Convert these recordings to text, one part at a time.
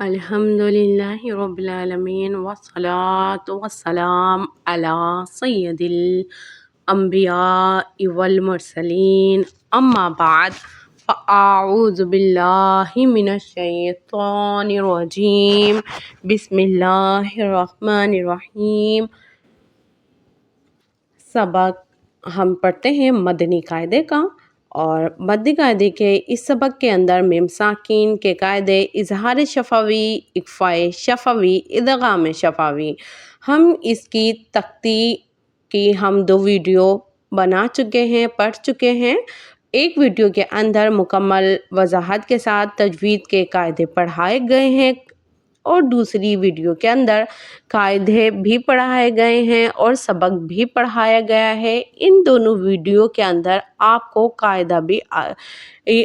الحمد لله رب العالمين والصلاة والسلام على سيد الأنبياء والمرسلين أما بعد فأعوذ بالله من الشيطان الرجيم بسم الله الرحمن الرحیم. سبق ہم پڑھتے ہیں مدنی قاعدے کا. اور مدنی قاعدے کے اس سبق کے اندر میم ساکین کے قاعدے، اظہار شفوی اقفائے شفوی ادغام شفوی ہم اس کی تختی کی ہم دو ویڈیو بنا چکے ہیں، پڑھ چکے ہیں۔ ایک ویڈیو کے اندر مکمل وضاحت کے ساتھ تجوید کے قاعدے پڑھائے گئے ہیں اور دوسری ویڈیو کے اندر قاعدے بھی پڑھائے گئے ہیں اور سبق بھی پڑھایا گیا ہے۔ ان دونوں ویڈیو کے اندر آپ کو قاعدہ بھی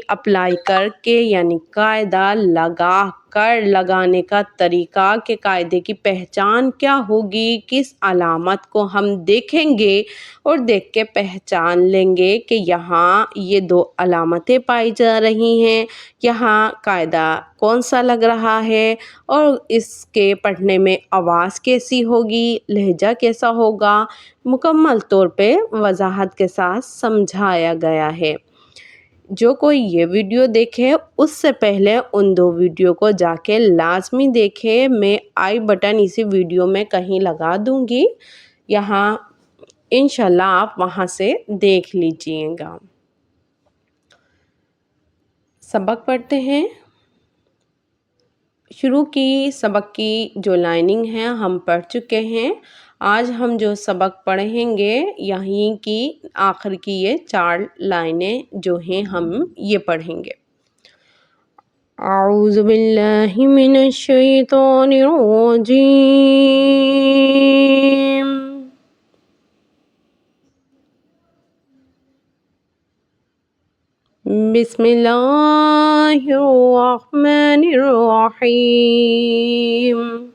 اپلائی کر کے یعنی قاعدہ لگا کر لگانے کا طریقہ کہ قاعدے کی پہچان کیا ہوگی، کس علامت کو ہم دیکھیں گے اور دیکھ کے پہچان لیں گے کہ یہاں یہ دو علامتیں پائی جا رہی ہیں، یہاں قاعدہ کون سا لگ رہا ہے اور اس کے پڑھنے میں آواز کیسی ہوگی، لہجہ کیسا ہوگا مکمل طور پہ وضاحت کے ساتھ سمجھایا گیا ہے۔ جو کوئی یہ ویڈیو دیکھے، اس سے پہلے ان دو ویڈیو کو جا کے لازمی دیکھے۔ میں آئی بٹن اسی ویڈیو میں کہیں لگا دوں گی۔ یہاں انشاءاللہ آپ وہاں سے دیکھ لیجیے گا۔ سبق پڑھتے ہیں۔ شروع کی سبق کی جو لائننگ ہے، ہم پڑھ چکے ہیں۔ آج ہم جو سبق پڑھیں گے، یہیں کی آخر کی یہ چار لائنیں جو ہیں ہم یہ پڑھیں گے۔ اعوذ باللہ من الشیطان الرجیم۔ بسم اللہ الرحمن الرحیم۔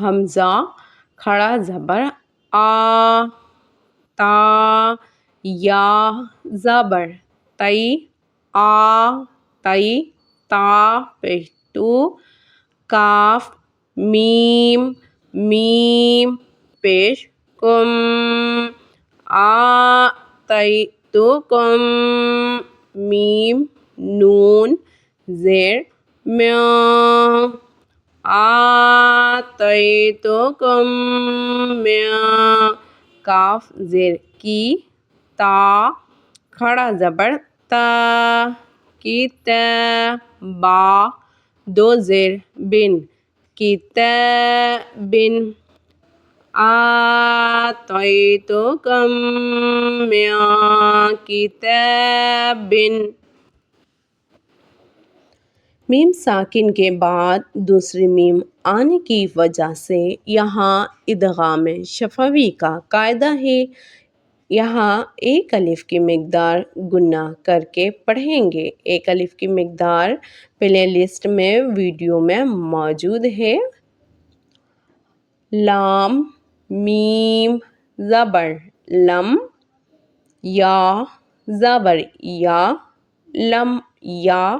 حمزہ کھڑا زبر آ، تا، یا، زبر، تئی، آ، تئی، تا پیٹو کاف، میم میم، پیش، کم، آ، تئی، تو، کم، میم، نون، زیر، میاں۔ آتیتکم میاں کاف زیر کی تا کھڑا زبر تا کی با دو زیر بن کی بن آتیتکم میاں کی بن میم ساکن کے بعد دوسری میم آنے کی وجہ سے یہاں ادغام شفوی کا قاعدہ ہے۔ یہاں ایک الف کی مقدار گناہ کر کے پڑھیں گے۔ ایک الف کی مقدار پلے لسٹ میں ویڈیو میں موجود ہے۔ لام، میم، زبر، لم، یا، زبر، یا، لم، یا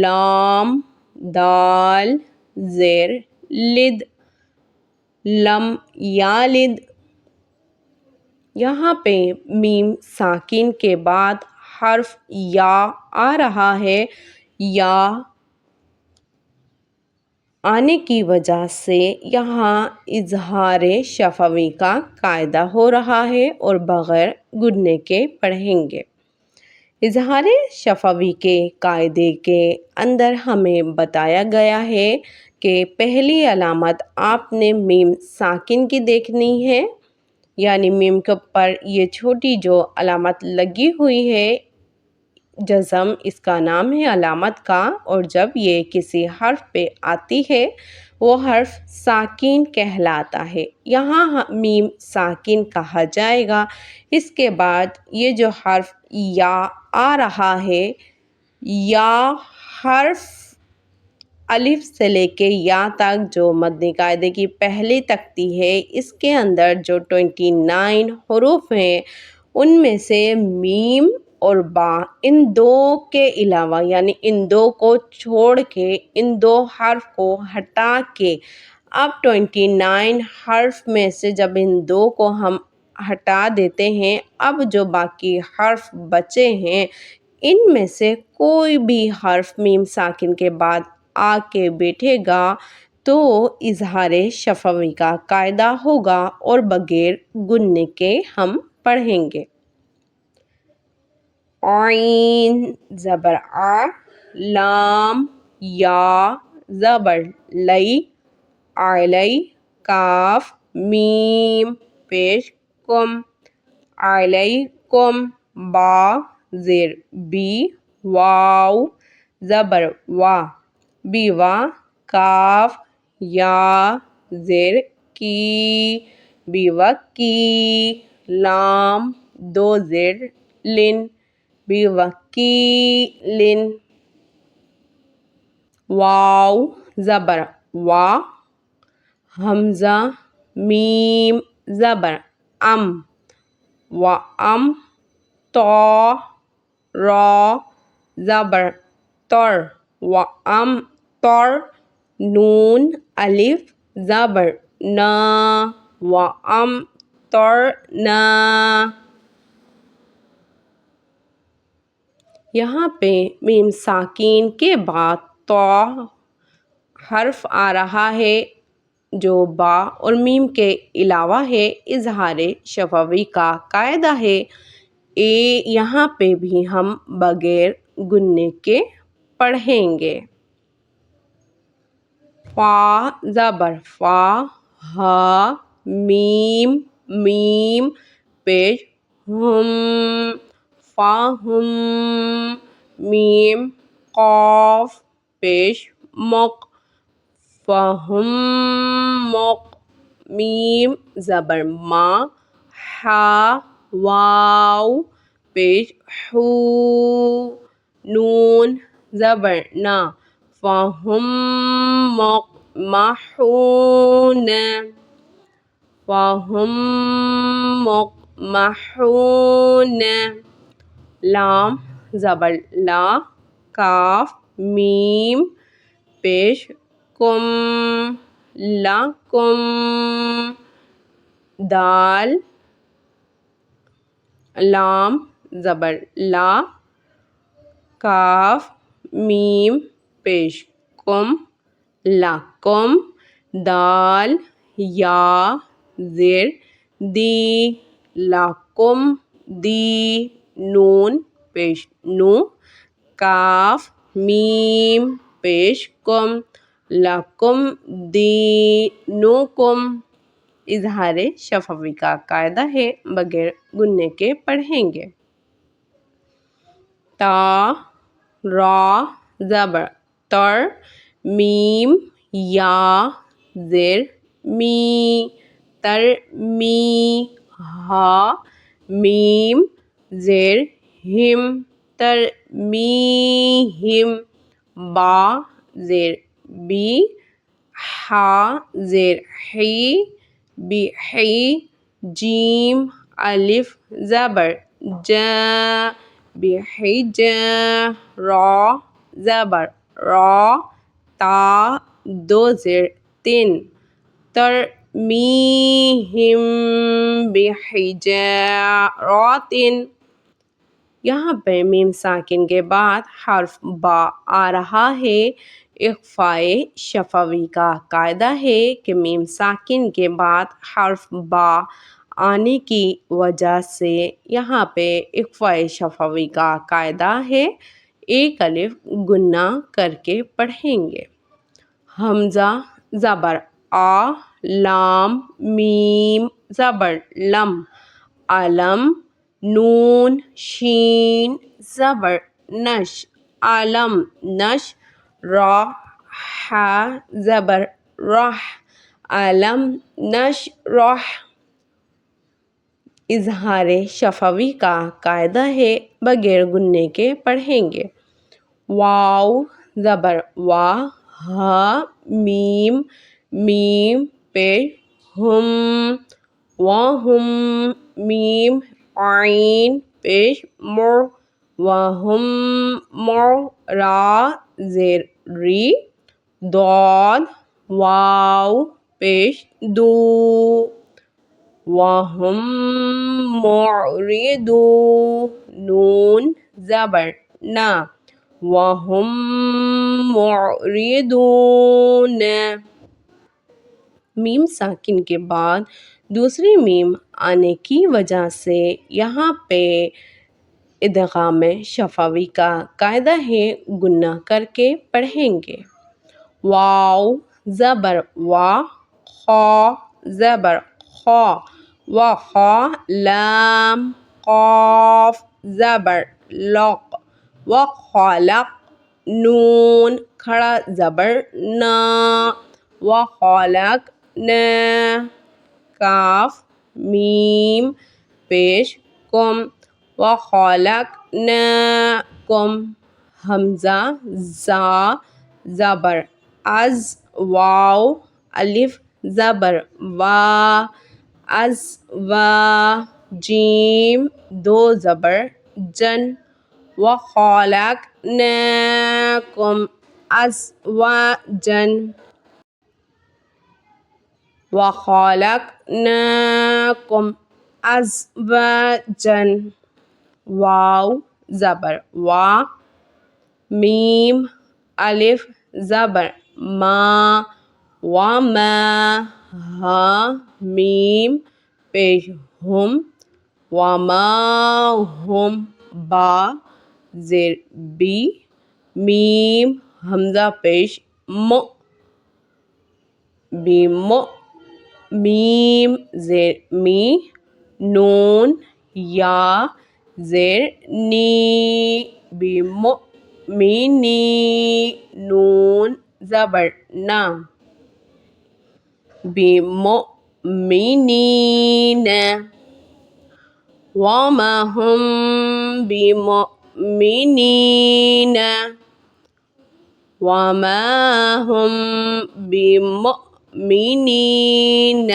لام، دال زیر لد، لم یا لد۔ یہاں پہ میم ساکین کے بعد حرف یا آ رہا ہے۔ یا آنے کی وجہ سے یہاں اظہار شفوی کا قاعدہ ہو رہا ہے اور بغیر گننے کے پڑھیں گے۔ اظہار شفوی کے قاعدے کے اندر ہمیں بتایا گیا ہے کہ پہلی علامت آپ نے میم ساکن کی دیکھنی ہے یعنی میم کے پر یہ چھوٹی جو علامت لگی ہوئی ہے، جزم اس کا نام ہے علامت کا، اور جب یہ کسی حرف پہ آتی ہے وہ حرف ساکین کہلاتا ہے۔ یہاں میم ساکین کہا جائے گا۔ اس کے بعد یہ جو حرف یا آ رہا ہے، یا حرف الف سے لے کے یا تک جو مدنی قاعدے کی پہلی تختی ہے، اس کے اندر جو ٹوینٹی نائن حروف ہیں، ان میں سے میم اور با ان دو کے علاوہ یعنی ان دو کو چھوڑ کے ان دو حرف کو ہٹا کے اب ٹوینٹی نائن حرف میں سے جب ان دو کو ہم ہٹا دیتے ہیں، اب جو باقی حرف بچے ہیں، ان میں سے کوئی بھی حرف میم ساکن کے بعد آ کے بیٹھے گا تو اظہار شفوی کا قاعدہ ہوگا اور بغیر گننے کے ہم پڑھیں گے۔ عین، زبر آ، لام، یا، زبر، لئی علی کاف، میم، پیش، کم، علیکم، با زیر بی واو زبر، وا بیوا کاف، یا زیر کی بیوا کی، لام، دو زیر لن بیوا کی واو زبر۔ وا، حمزہ، میم، زبر۔ ام۔ و ام۔ تو را زبر۔ تر۔ و ام۔ تر۔ نون، الف، زبر۔ نا۔ و ام۔ تر۔ نا۔ یہاں پہ میم ساکین کے بعد تو حرف آ رہا ہے، جو با اور میم کے علاوہ ہے، اظہار شفوی کا قاعدہ ہے۔ اے، یہاں پہ بھی ہم بغیر گننے کے پڑھیں گے۔ فا، زبر فا، ہا، میم میم پیش ہم۔ فهم ميم قاف بش مق فهم مق ميم زبر ما حا واو بش حو نون زبر نا. فهم مق محون. فهم مق محون. لام زبر لا، کاف، میم، پیش، کم لکم دال، لام زبر لا، کاف، میم، پیش، کم لکم دال، یا زیر دی لکم دی نون پیش نو کاف، میم پیش، کم، لکم دی نو کم اظہار شفوی کا قاعدہ ہے، بغیر گننے کے پڑھیں گے۔ تا، را، زبر، تر، میم، یا زیر می، تر، می، ہا، میم زیر ہم تر می ہم با زیر بی ہا زیر ہی بی ہی جیم الف زبر جا بی ہی جا را زبر را تا دو زیر تین تر می ہم بی حجارات یہاں پہ میم ساکن کے بعد حرف با آ رہا ہے۔ اخفائے شفوی کا قاعدہ ہے کہ میم ساکن کے بعد حرف با آنے کی وجہ سے یہاں پہ اخفائے شفوی کا قاعدہ ہے۔ ایک الف گنہ کر کے پڑھیں گے۔ حمزہ زبر آ، لام، میم، زبر لم، علم نون، شین، زبر، نش، علم، نش، را ح زبر رح علم، نش رح اظہار شفوی کا قاعدہ ہے، بغیر گننے کے پڑھیں گے۔ واو زبر، وا، ہا، میم میم پیش ہم وہم میم عین پیش مر وهم مو را زیر ری داد واو پیش دو وهم معرضون نون زبر نا وهم معرضون میم ساکن کے بعد دوسری میم آنے کی وجہ سے یہاں پہ ادغام شفوی کا قاعدہ ہے گنہ کر کے پڑھیں گے۔ واو زبر وا، خا، زبر خا، و خا، لام، قاف، زبر لق و خالق، نون، کھڑا، زبر نا، و خالق نا کاف، میم، پیش، کم و خالق نا کم، حمزہ، زا، زبر، از، واو، الف، زبر، وا، از، و، جیم، دو زبر، جن و خالق کم، از، و، جن۔ و خالق کم از و جن واو زبر وا میم الف زبر ما و ما ہا میم پیش ہم و ما ہم با زیر بی میم حمزہ پیش م بیم میم زیر می نون یا زیر نی بیم مینی نون زبر نا بمؤمنین وما هم بمؤمنین وما هم بمؤمنین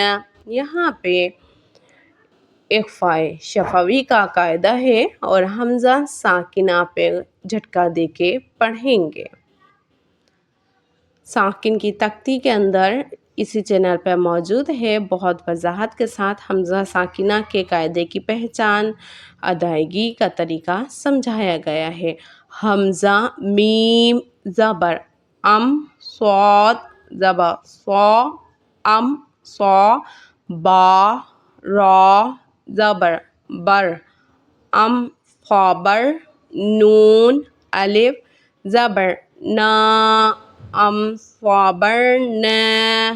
یہاں پہ اخفاء شفوی کا قاعدہ ہے اور حمزہ ساکنہ پہ جھٹکا دے کے پڑھیں گے۔ ساکن کی تختی کے اندر اسی چینل پہ موجود ہے۔ بہت وضاحت کے ساتھ حمزہ ساکنہ کے قاعدے کی پہچان، ادائیگی کا طریقہ سمجھایا گیا ہے۔ حمزہ، میم، زبر، ام صاد زبر صا ام صا با را زبر بر ام خابر نون الف زبر نا ام صابر نا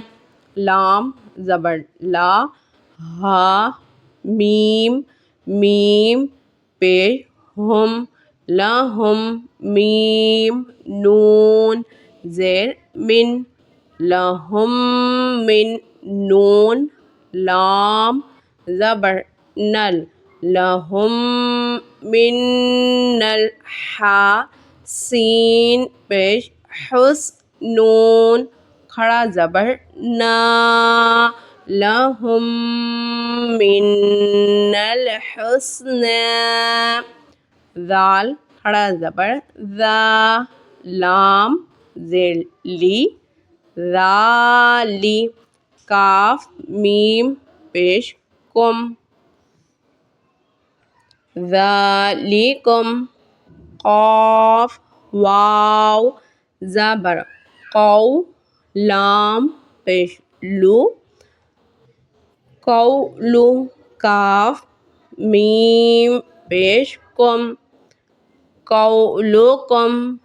لام زبر لا ہا میم میم پیش ہم لہم میم نون زیر من لہم من نون لام زبر نل لہم من نل ہا سین پیش حس نون کھڑا زبر نا لہم من الحسن ذال کھڑا زبر ذا لام زیر لی ذالی کاف میم پیش کم ذالکم قاف واو زبر قو لام پیش لو قولو کاف میم پیش کم قولکم ذالکم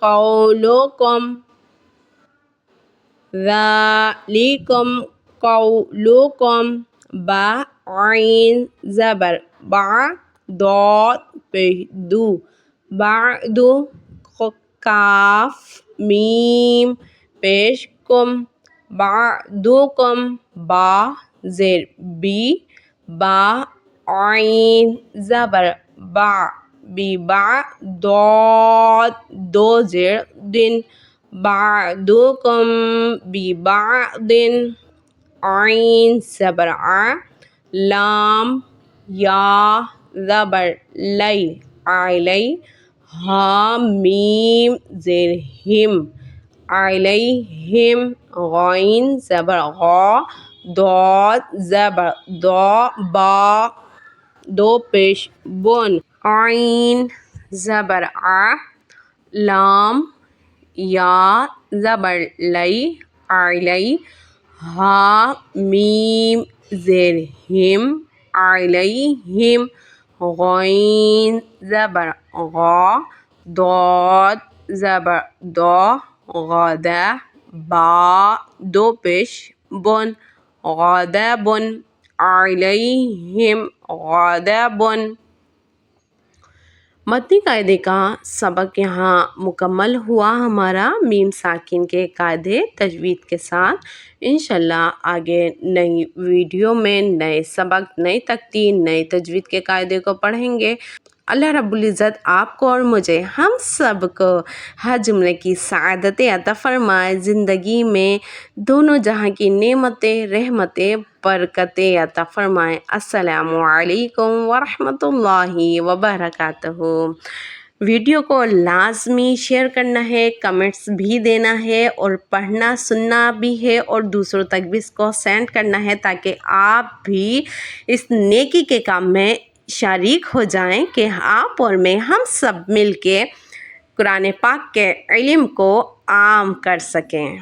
قولکم ذالکم قولکم با عین زبر با داد پیش دو بعدو کاف میم پیش کم بعدکم با زیر بی با عین زبر با بی با داد دو زیر دن بعدکم بی عین زبر ع لام یا زبر لئی علی ہا میم زیر ہم علیہم غین زبر غا داد زبر دا با دو پیش بن عین زبر ع لام یا زبر لئی علی ہا میم زیر ہم علیہم غین زبر غا داد زبر دا غدہ با دو پیش بن غدب علیہم غضب متنی قاعدے کا سبق یہاں مکمل ہوا۔ ہمارا میم ساکن کے قاعدے تجوید کے ساتھ۔ انشاءاللہ آگے نئی ویڈیو میں نئے سبق، نئی تکتی نئے تجوید کے قاعدے کو پڑھیں گے۔ اللہ رب العزت آپ کو اور مجھے، ہم سب کو ہر جملے کی سعادت عطا فرمائے۔ زندگی میں دونوں جہاں کی نعمتیں، رحمتیں، برکتیں عطا فرمائے۔ السلام علیکم ورحمۃ اللہ وبرکاتہ۔ ویڈیو کو لازمی شیئر کرنا ہے، کمنٹس بھی دینا ہے اور پڑھنا سننا بھی ہے اور دوسروں تک بھی اس کو سینڈ کرنا ہے تاکہ آپ بھی اس نیکی کے کام میں شریک ہو جائیں کہ آپ اور میں ہم سب مل کے قرآن پاک کے علم کو عام کر سکیں۔